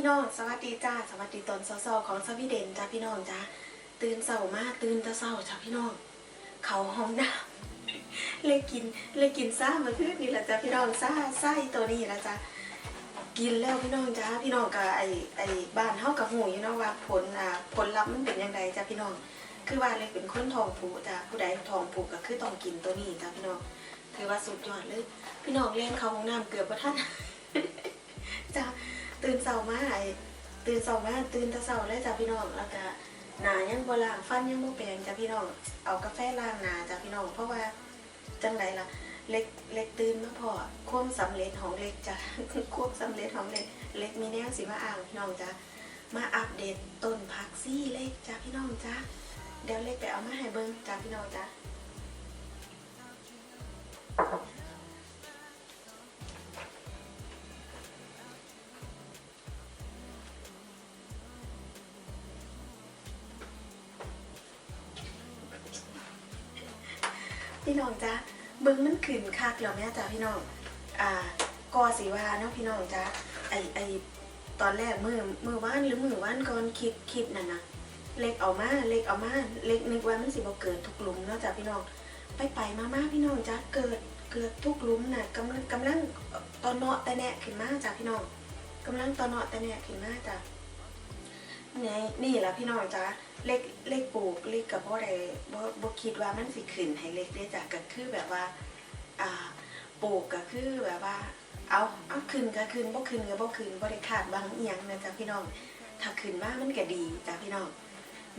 พี่น้องสวัสดีจ้าสวัสดีตอนเช้าๆของสวีเดนจ้าพี่น้องจ้าตื่นเช้ามากตื่นแตะเช้าจ้าพี่น้อง เขาห้องน้ำเลยกินเลยกินซ่ามาคืนนี่แหละจ้าพี่น้องซ่าไส้ตัวนี้ละจ้ากินแล้วพี่น้องจ้าพี่น้องกับไอไอบ้านเฮากับหูอยู่เนาะว่าผลอ่าผลลัพธ์มันเป็นยังไงจ้าพี่น้อง คือว่าเลยเป็นคนทองผูจ้าผู้ใดทองผูก็คือต้องกินตัวนี้จ้าพี่น้องถือว่าสุดยอดเลย พี่น้องเล่นเขาห้องน้ำเกือบประทันจ้า ตื่นเช้ามาไอ้ตื่นเช้ามาตื่นแต่เช้าเลยจ้าพี่น้องแล้วก็หนายังบ่ล้างฟันยังบ่แปรงจ้าพี่น้องเอากาแฟล้างหนาจ้าพี่น้องเพราะว่าจังไดล่ะเล็กเล็กตื่นมาพอความสำเร็จของเล็กจ้ะความสำเร็จของเล็กเล็กมีแนวสิมาอ่างพี่น้องจ้ามาอัปเดตต้นผักซี่เล็กจ้าพี่น้องจ้าเดี๋ยวเล็กไปเอามาให้เบิ่งจ้าพี่น้องจ้า พี่น้องจ้าเบิ้งมันขึ้นคักแล้วแม่จ้าพี่น้อง อ่ากอสีว่าเนาะพี่น้องจ้าไอไอตอนแรกมือมือว่านหรือมือว่านก่อนคลิปคลิปนั่นนะเล็กเอามาเล็กเอามาเล็กนึกว่ามันสิบ่เกิดทุกหลุมเนาะจ้าพี่น้องไปไปมามาพี่น้องจ้าเกิดเกิดทุกหลุมน่ะกำลังกำลังตอนเนาะแต่แนะขึ้นมาจ้าพี่น้องกำลังตอนเนาะแต่แนะขึ้นมาจ้านี่นี่แหละพี่น้องจ้า เล็กเล็กปลูกเล็กกับพ่อใดบ่บ่คิดว่ามันสิขึ้นให้เล็กได้จากก็คือแบบว่าอ่าปลูกก็คือแบบว่า เอาเอาขึ้นก็ขึ้นบ่ขึ้นก็บ่ขึ้นบ่ได้คาดหวังอีหยังนะจ๊ะพี่น้อง ถ้าขึ้นมามันก็ดีจ้ะพี่น้อง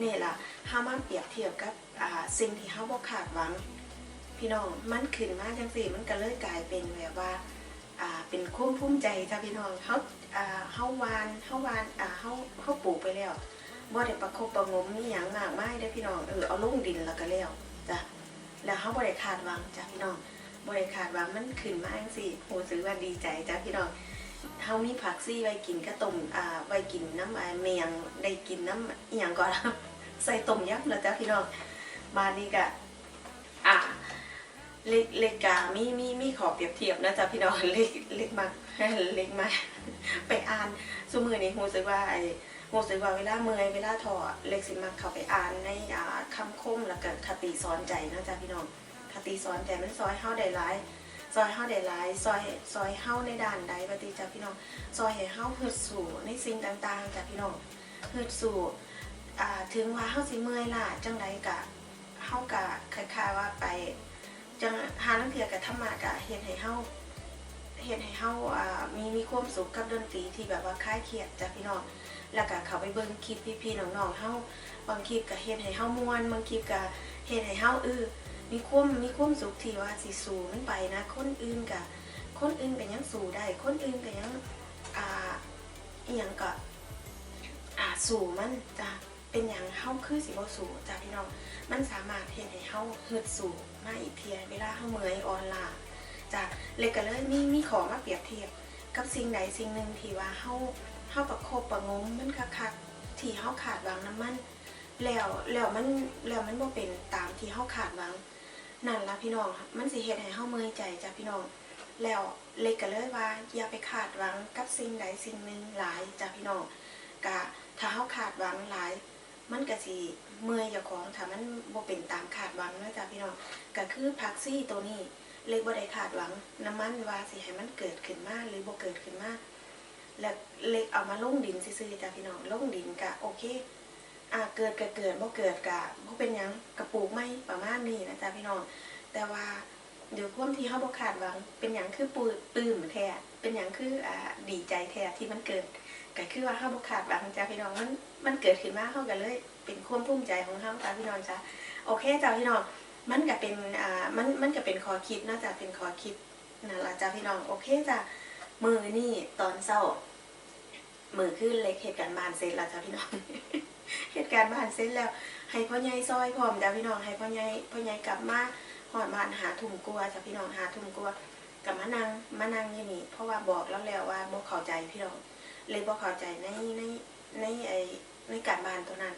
นี่ล่ะเฮามาเปรียบเทียบกับอ่าสิ่งที่เฮาบ่คาดหวัง พี่น้องมันขึ้นมาจังซี่มันก็เลยกลายเป็นแบบว่าอ่าเป็นความภูมิใจจ้ะพี่น้องเฮาอ่าเฮาวานเฮาวานอ่าเฮาเฮาปลูกไปแล้ว บ่ได้ประคบประงมนี่หยังมากมายเด้พี่น้องเออเอาลงดินแล้วก็แล้วจ้ะแล้วเฮาบ่ได้คาดหวังจ้ะพี่น้องบ่ได้คาดหวังมันขึ้นมาจังซี่โหรู้สึกว่าดีใจจ้ะพี่น้องเฮามีผักซี่ไว้กินก็ต้มอ่าไว้กินน้ำอ่าเมียงได้กินน้ำอีหยังก่อนใส่ต้มยำแล้วจ้ะพี่น้องมานี่ก็อ่าเล็กเล็กกามีมีมีขอเปรียบเทียบนะจ๊ะพี่น้องเล็กเล็กมากเล็กมากไปอ่านซุมือนี้รู้สึกว่าไอ รู้สึกว่าเวลาเมื่อยเวลาถอเล็กสิมักเข้าไปอ่านในอ่าคำคมแล้วก็คติสอนใจนะจ๊ะพี่น้องคติสอนใจมันซอยเฮาได้หลายซอยเฮาได้หลายซอยซอยเฮาในด้านใดปฏิจ้ะพี่น้องซอยให้เฮาฮึดสู่ในสิ่งต่างๆจ้ะพี่น้องฮึดสู่อ่าถึงว่าเฮาสิเมื่อยล้าจังใดกะเฮากะคล้ายๆว่าไปจังหาลังเทื่อกะธรรมะกะเฮ็ดให้เฮา เฮ็ดให้เฮาอ่ามีมีความสุขกับดนตรีที่แบบว่าคลายเครียดจ้ะพี่น้องแล้วก็เขาไปเบิ่งคลิปพี่ๆน้องๆเฮาบางคลิปก็เฮ็ดให้เฮาม่วนบางคลิปก็เฮ็ดให้เฮาเออมีความมีความสุขที่ว่าสิสู้มันไปนะ คนอื่นก็คนอื่นก็ยังสู้ได้ คนอื่นก็ยังอ่าอีหยังก็อ่าสู้มันจ้ะเป็นหยังเฮาคือสิบ่สู้จ้ะพี่น้องมันสามารถเฮ็ดให้เฮาฮึดสู้มาอีกเทียเวลาเฮาเมื่อยอ่อนล้า จ้ะเลยก็เลยมีมีขอมาเปรียบเทียบ กับสิ่งใดสิ่งหนึ่งที่ว่าเฮาเฮาประคบประงมมันคักๆที่เฮาขาดหวังน้ำมันแล้วแล้วมันแล้วมันบ่เป็นตามที่เฮาขาดหวังนั่นละพี่น้องมันสิเฮ็ดให้เฮาเมื่อยใจจ้ะพี่น้อง แล้วเล็กก็เลยว่า อย่าไปขาดหวังกับสิ่งใดสิ่งหนึ่งหลายจ้ะพี่น้องกะถ้าเฮาขาดหวังหลาย มันก็สิเมื่อยเจ้าของถ้ามันบ่เป็นตามขาดหวังนะจ้ะพี่น้องก็คือผักซี่ตัวนี้ เล็กบ่ได้ขาดหวังน้ำมันว่าสิให้มันเกิดขึ้นมาหรือบ่เกิดขึ้นมาแล้วเล็กเอามาลงดินซื่อๆจ้ะพี่น้องลงดินกะโอเคอ่าเกิดก็เกิดบ่เกิดกะบ่เป็นหยังกระปลูกไม่ประมาณนี้นะจ๊ะพี่น้อง แต่ว่าเดี๋ยวความที่เฮาบ่คาดหวัง เป็นหยังคือปื้ปลื้มแท้เป็นหยังคืออ่าดีใจแท้ที่มันเกิดก็คือว่าเฮาบ่คาดหวังจ้ะพี่น้องมันมันเกิดขึ้นมาเฮาก็เลย เป็นความภูมิใจของเฮาจ้ะพี่น้องจ้ะโอเคจ้ะพี่น้อง มันก็เป็นอ่ามันมันก็เป็นข้อคิดนาะจ้ะเป็นข้อคิดนั่นล่ะจ้ะพี่น้องโอเคจ้ะมือนี่ตอนเศร้า มือขึ้นเล็กเหตุการณ์บานเสร็จแล้วจ้ะพี่น้องเหตุการณ์บานเสร็จแล้ว ให้พ่อใหญ่ซอยพร้อมจ้ะพี่น้องให้พ่อใหญ่พ่อใหญ่กลับมาหอดบานหาถุงกลัวจ้ะพี่น้องหาถุงกลัวกลับมานั่งมานั่งยู่นี่เพราะว่าบอกแล้วแล้วว่าบ่เข้าใจพี่น้องเลยบ่เข้าใจในในในไอในการบานตัวนั้น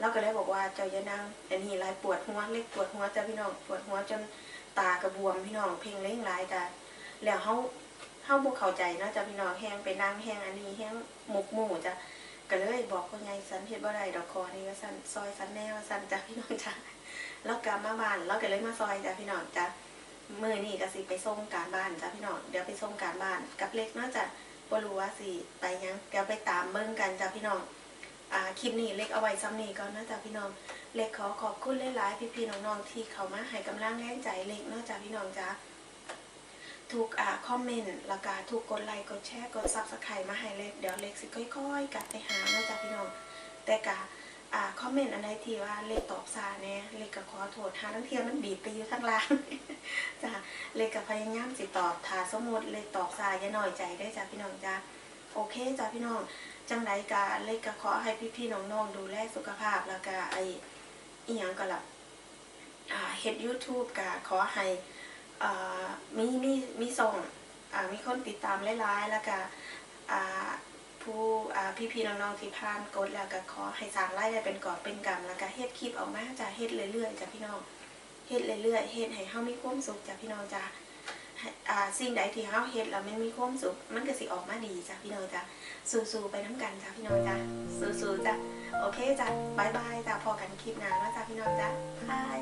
เราก็เลยบอกว่าเจ้าอย่านั่งอันนี้ลายปวดหัวเล็กปวดหัวจ้ะพี่น้องปวดหัวจนตากระบวมพี่น้องเพ่งเล่งหลายจ้ะแล้วเฮาเฮาบ่เข้าใจเนาะจ้ะพี่น้องแฮงไปนั่งแฮงอันนี้แฮงหมกหมู่จ้ะก็เลยบอกพ่อใหญ่สันเฮ็ดบ่ได้ดอกคอนี่ว่าซั่นซอยสันแน่ว่าซั่นจ้ะพี่น้องจ้ะแล้วกลับมาบ้านเราก็เลยมาซอยจ้ะพี่น้องจ้ะมือนี้ก็สิไปส่งการบ้านจ้ะพี่น้องเดี๋ยวไปส่งการบ้านกับเล็กเนาะจ้ะบ่รู้ว่าสิไปยังเดี๋ยวไปตามเบิ่งกันจ้ะพี่น้อง คลิปนี้เล็กเอาไว้ซ้ำนี้ก่อนนะจ้ะพี่น้อง เล็กขอขอบคุณหลายๆพี่ๆน้องๆที่เขามาให้กำลังแรงใจเล็กนาะจ้ะพี่น้องจ้ะทุกอ่าคอมเมนต์แล้วก็ทุกกดไลค์กดแชร์กดซับสไครต์มาให้เล็กเดี๋ยวเล็กสิค่อยๆกลับไปหานาะจ้ะพี่น้อง แต่กะอ่าคอมเมนต์อันใดที่ว่าเล็กตอบซาเนี่ยเล็กก็ขอโทษหาทั้งเทียมันบีบไปอยู่ข้งล่างจ้ะเล็กก็พยายามสิตอบถ้าสมมติเล็กตอบซาอย่าหน้อยใจได้จ้ะพี่น้องจ้ะโอเคจ้ะพี่น้อง จังไดกะเล็กก็ขอให้พี่ๆน้องๆดูแลสุขภาพแล้วก็ไออีหยังก็ละอ่าเฮ็ด YouTube ก็ขอให้มีมีมีส่งมีคนติดตามหลายๆแล้วก็ผู้อ่พี่ๆน้องๆที่ผ่านกดแล้วก็ขอให้สร้างรายได้เป็นกอบเป็นกำแล้วก็เฮ็ดคลิปออกมาจะเฮ็ดเรื่อยๆจ้ะพี่น้องเฮ็ดเรื่อยๆเฮ็ดให้เฮามีความสุขจ้ะพี่น้องจ้ะให้อ่า สิ่งใดที่เฮาเฮ็ดแล้วมันมีความสุขมันก็สิออกมาดีจ้ะพี่น้องจ้ะสู้ๆไปน้ำกันจ้ะพี่น้องจ้ะสู้ๆจ้ะโอเคจ้ะบายบายจ้ะพอกันคลิปหน้าแล้วจ้ะพี่น้องจ้ะบาย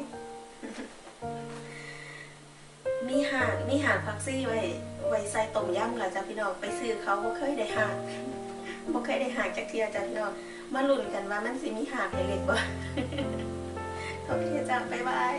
มีหาดมีหาดพักซี่ไว้ไว้ใส่ต้มยำเหรอจ้ะพี่น้องไปซื้อเขาบ่เคยได้หาดบ่เคยได้หาดจากเทียจ้ะพี่น้องมาลุ้นกันว่ามันสิมีหาดให้เล็กบ่โอเคจ้ะบายบาย